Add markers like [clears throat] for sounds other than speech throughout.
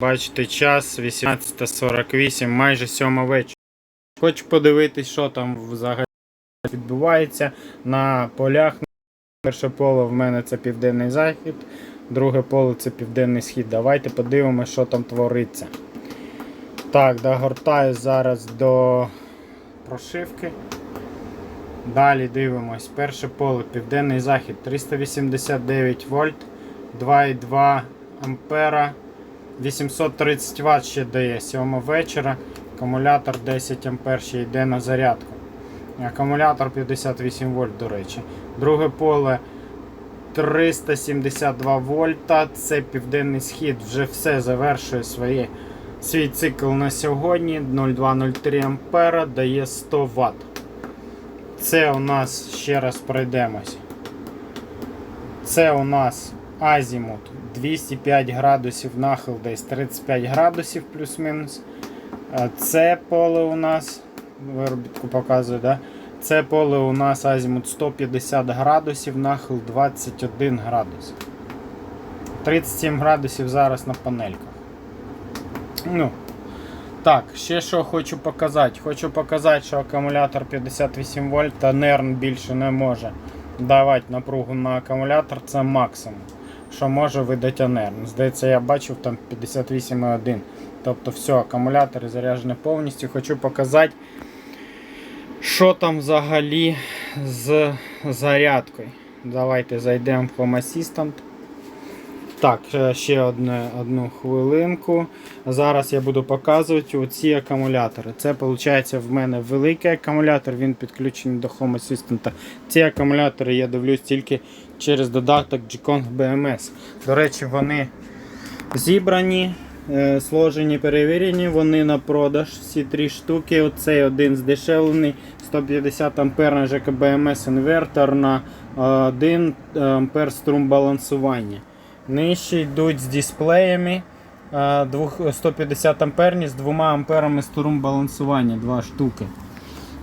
Бачите, час 18.48, майже 7 вечора. Хочу подивитись, що там взагалі відбувається на полях. Перше поле в мене це південний захід, друге поле це південний схід. Давайте подивимося, що там твориться. Так, догортаю зараз до прошивки. Далі дивимось. Перше поле, південний захід, 389 вольт, 2,2 ампера, 830 Вт ще дає 7 вечора. Акумулятор 10 ампер ще йде на зарядку. Акумулятор 58 вольт, до речі. Друге поле 372 вольта. Це південний схід. Вже все завершує своє, свій цикл на сьогодні. 0203 ампера дає 100 Вт. Це у нас ще раз пройдемось. Це у нас азімут 205 градусів нахил десь 35 градусів плюс-мінус. Це поле у нас, виробітку показує, да? Це поле у нас азімут 150 градусів, нахил 21 градус. 37 градусів зараз на панельках. Ну, так, ще що хочу показати. Хочу показати, що акумулятор 58 вольт та NERN більше не може давати напругу на акумулятор, це максимум, що може видати АНР. Здається, я бачив там 58,1. Тобто все, акумулятори заряджені повністю. Хочу показати, що там взагалі з зарядкою. Давайте зайдемо в Home Assistant. Так, е, ще одне, одну хвилинку. Зараз я буду показувати оці акумулятори. Це виходить в мене великий акумулятор, він підключений до Home Assistant. Ці акумулятори я дивлюсь тільки через додаток G-Kong BMS. До речі, вони зібрані, е, сложені, перевірені, вони на продаж. Всі три штуки. Оцей один здешевлений 150 ампер на ЖКБМС інвертор на 1 ампер струм балансування. Нижче йдуть з дисплеями е, 150 амперні з 2 амперами струм балансування, два штуки.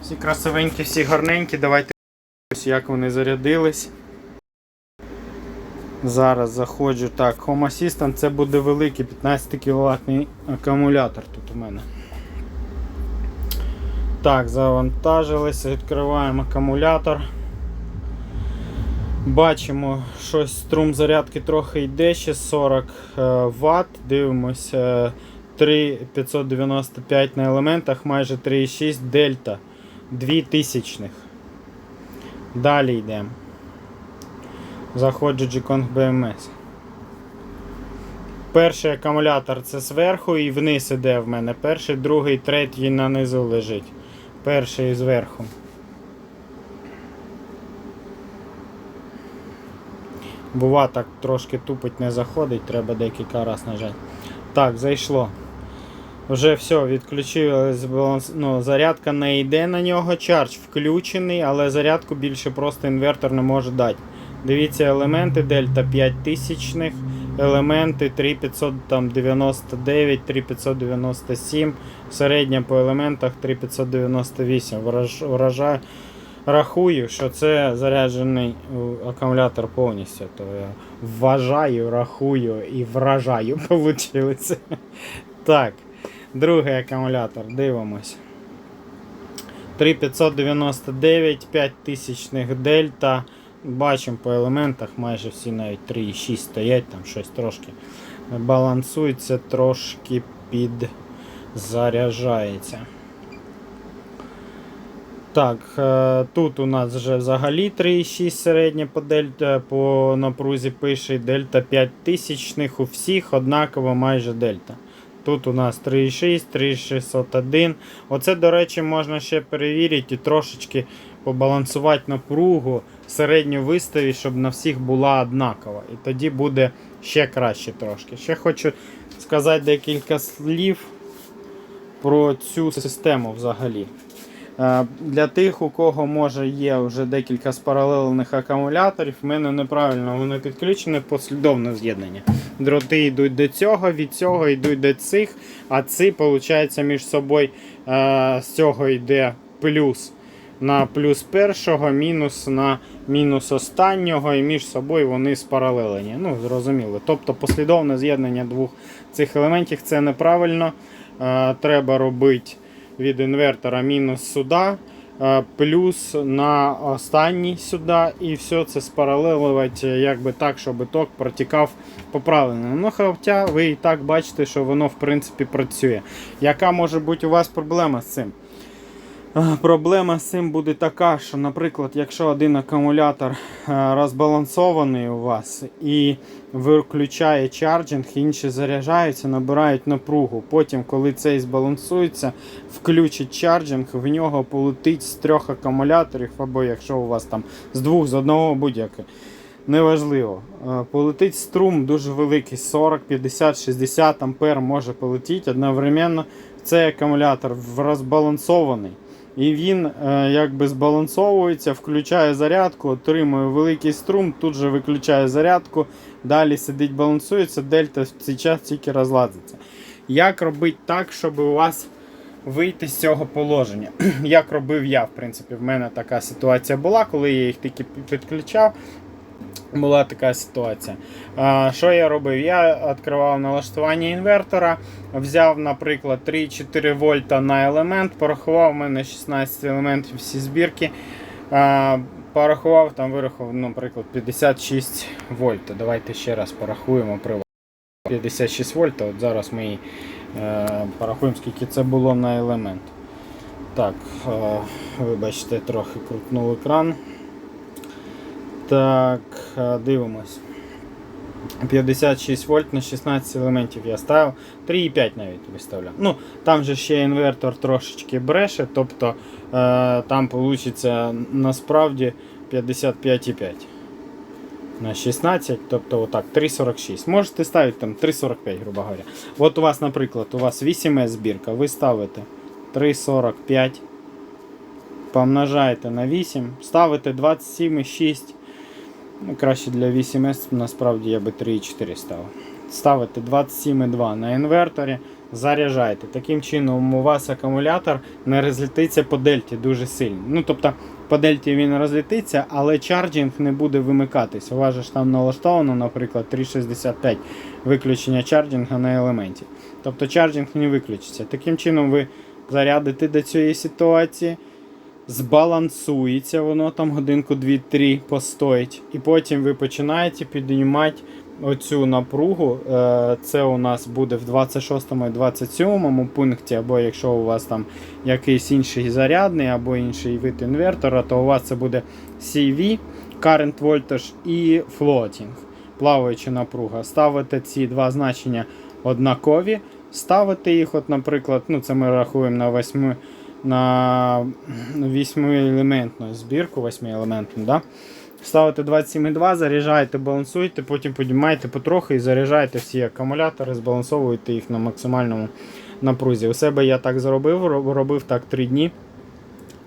Всі красивенькі, всі гарненькі. Давайте подивимось, як вони зарядились. Зараз заходжу. Так, Home Assistant це буде великий 15 кВт акумулятор тут у мене. Так, завантажилися, відкриваємо акумулятор. Бачимо, що струм зарядки трохи йде, ще 40 Вт. Дивимося 3,595 на елементах, майже 3,6 дельта 2000. Далі йдемо. Заходжу G-Kong BMS. Перший акумулятор це зверху і вниз іде в мене. Перший, другий, третій на низу лежить. Перший зверху. Бува так трошки тупить не заходить, треба декілька разів нажати. Так, зайшло. Вже все, відключилась баланс... ну, зарядка не йде на нього, чардж включений, але зарядку більше просто інвертор не може дати. Дивіться, елементи дельта 5000, елементи 3599, 3597, середня по елементах 3598. Враж... Рахую, що це заряджений акумулятор повністю. То я вважаю, рахую і вражаю. [laughs] Получилося. Так, другий акумулятор, дивимось. 3599, 5000 дельта. Бачимо по елементах майже всі навіть 3,6 стоять, там щось трошки балансується, трошки підзаряджається. Так, е, тут у нас вже взагалі 3,6 середнє по дельта, по напрузі пише дельта 5000 у всіх однаково майже дельта. Тут у нас 3,6, 3,601. Оце, до речі, можна ще перевірити і трошечки побалансувати напругу середню виставі, щоб на всіх була однакова. І тоді буде ще краще трошки. Ще хочу сказати декілька слів про цю систему взагалі. Е, Для тих, у кого може є вже декілька спаралельних акумуляторів, в мене неправильно вони підключені послідовне з'єднання. Дроти йдуть до цього, від цього йдуть до цих, а ці, виходить, між собою е, з цього йде плюс на плюс першого, мінус на мінус останнього, і між собою вони спаралелені. Ну, зрозуміло. Тобто послідовне з'єднання двох цих елементів це неправильно. Е, треба робити від інвертора мінус сюди, е, плюс на останній сюди, і все це спаралелювати якби так, щоб ток протікав по правильному. Ну, хоча ви і так бачите, що воно в принципі працює. Яка може бути у вас проблема з цим? Е, Проблема з цим буде така, що, наприклад, якщо один акумулятор е, розбалансований у вас і виключає чарджинг, інші заряджаються, набирають напругу. Потім, коли цей збалансується, включить чарджинг, в нього полетить з трьох акумуляторів, або якщо у вас там з двох, з одного будь-яке. Неважливо. Е, Полетить струм дуже великий, 40, 50, 60 ампер може полетіти одновременно. Цей акумулятор розбалансований. І він е, якби збалансовується, включає зарядку, отримує великий струм, тут же виключає зарядку, далі сидить, балансується, дельта в цей час тільки розладиться. Як робити так, щоб у вас вийти з цього положення? [clears throat] Як робив я, в принципі, в мене така ситуація була, коли я їх тільки підключав. Була така ситуація. А, що я робив? Я відкривав налаштування інвертора, взяв, наприклад, 3-4 вольта на елемент, порахував у мене 16 елементів всі збірки. А, порахував, там вирахував, наприклад, 56 вольт. Давайте ще раз порахуємо привод. 56 вольт, от зараз ми е, порахуємо, скільки це було на елемент. Так, е, вибачте, трохи крутнув екран. Так, е, дивимось. 56 вольт на 16 елементів я ставив. 3,5 навіть виставляв. Ну, там же ще інвертор трошечки бреше, тобто е, там вийде насправді 55,5 на 16, тобто отак, 3,46. Можете ставити там 3,45, грубо говоря. От у вас, наприклад, у вас 8С збірка, ви ставите 3,45, помножаєте на 8, ставите 27,6. Краще для 8С, насправді я би 3,4 ставив. Ставите 27,2 на інверторі, заряджаєте. Таким чином у вас акумулятор не розлітиться по дельті дуже сильно. Ну, тобто, по дельті він розлітиться, але чарджинг не буде вимикатись. У вас ж там налаштовано, наприклад, 3,65 виключення чарджинга на елементі. Тобто чарджинг не виключиться. Таким чином ви зарядите до цієї ситуації збалансується, воно там годинку 2-3 постоїть. І потім ви починаєте піднімати оцю напругу. Е, Це у нас буде в 26 і 27 пункті, або якщо у вас там якийсь інший зарядний, або інший вид інвертора, то у вас це буде CV, Current Voltage і Floating, плаваюча напруга. Ставите ці два значення однакові. Ставите їх, от, наприклад, ну це ми рахуємо на 8 на 8-елементну збірку, 8-елементну, да? Ставите 27,2, заряджаєте, балансуєте, потім піднімаєте потрохи і заряджаєте всі акумулятори, збалансовуєте їх на максимальному напрузі. У себе я так зробив, робив так 3 дні.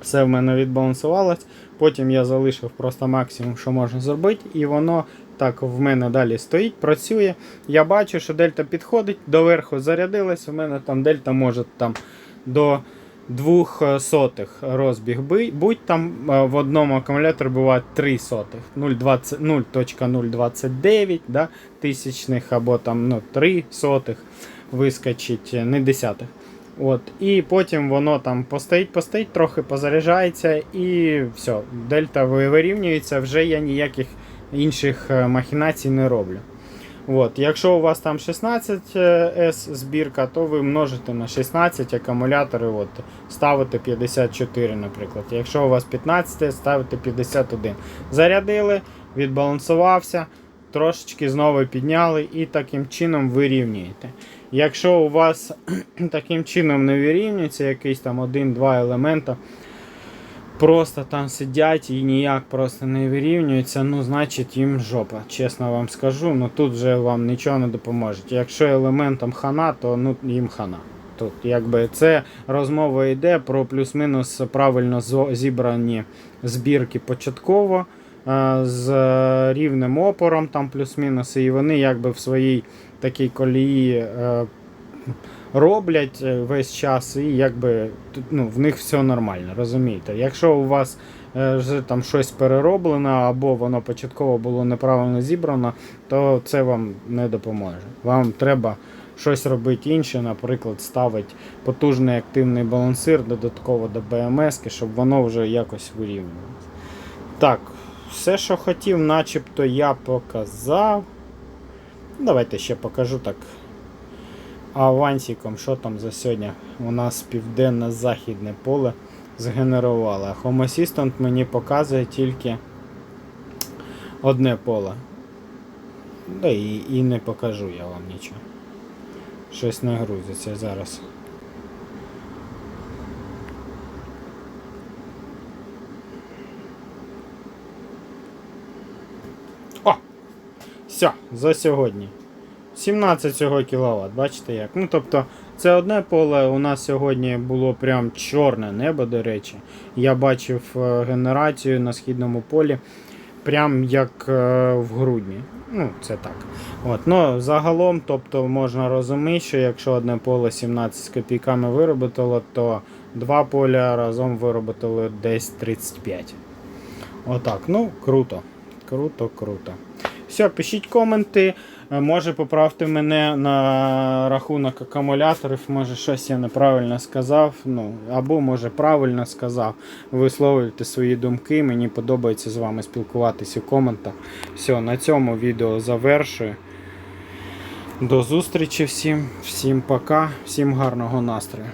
Все в мене відбалансувалось. Потім я залишив просто максимум, що можна зробити, і воно так в мене далі стоїть, працює. Я бачу, що дельта підходить, доверху зарядилась. У мене там дельта може там до двох сотих розбіг будь там е, в одному акумуляторі буває 3 сотих 0.029 да, тисячних або там ну, 3 сотих вискочить, е, не десятих. От, і потім воно там постоїть, постоїть, трохи позаряджається і все, дельта вирівнюється, вже я ніяких інших е, махінацій не роблю. От, якщо у вас там 16 S збірка, то ви множите на 16 акумулятори, от, ставите 54, наприклад. Якщо у вас 15, ставите 51. Зарядили, відбалансувався, трошечки знову підняли і таким чином вирівнюєте. Якщо у вас [clears throat] таким чином не вирівнюється якийсь там один-два елемента, просто там сидять і ніяк просто не вирівнюються, ну значить їм жопа. Чесно вам скажу, ну тут вже вам нічого не допоможе. Якщо елементам хана, то ну їм хана. Тут якби це розмова йде про плюс-мінус правильно зібрані збірки початково е, з рівним опором, там плюс-мінус, і вони якби в своїй такій колії е, роблять е, весь час, і якби ну, в них все нормально, розумієте? Якщо у вас е, вже там щось перероблено, або воно початково було неправильно зібрано, то це вам не допоможе. Вам треба щось робити інше, наприклад, ставити потужний активний балансир додатково до БМС, щоб воно вже якось вирівнювалося. Так, все, що хотів, начебто я показав. Давайте ще покажу так авансиком, що там за сьогодні у нас південно-західне поле згенерувало. Home Assistant мені показує тільки одне поле. Да і, і не покажу я вам нічого. Щось не грузиться зараз. О! Все, за сьогодні. 17 цього кВт, бачите як? Ну тобто, це одне поле. У нас сьогодні було прям чорне небо, до речі. Я бачив е, генерацію на східному полі, прям як е, в грудні. Ну, це так. От, ну, загалом, тобто можна розуміти, що якщо одне поле 17 з копійками виробило, то два поля разом виробили десь 35. Отак, ну, круто. Круто, круто. Все, пишіть коменти. Е, Може поправте мене на рахунок акумуляторів, може щось я неправильно сказав. Ну, або може правильно сказав. Висловлюйте свої думки. Мені подобається з вами спілкуватися у коментах. Все, на цьому відео завершую. До зустрічі всім, всім пока, всім гарного настрою.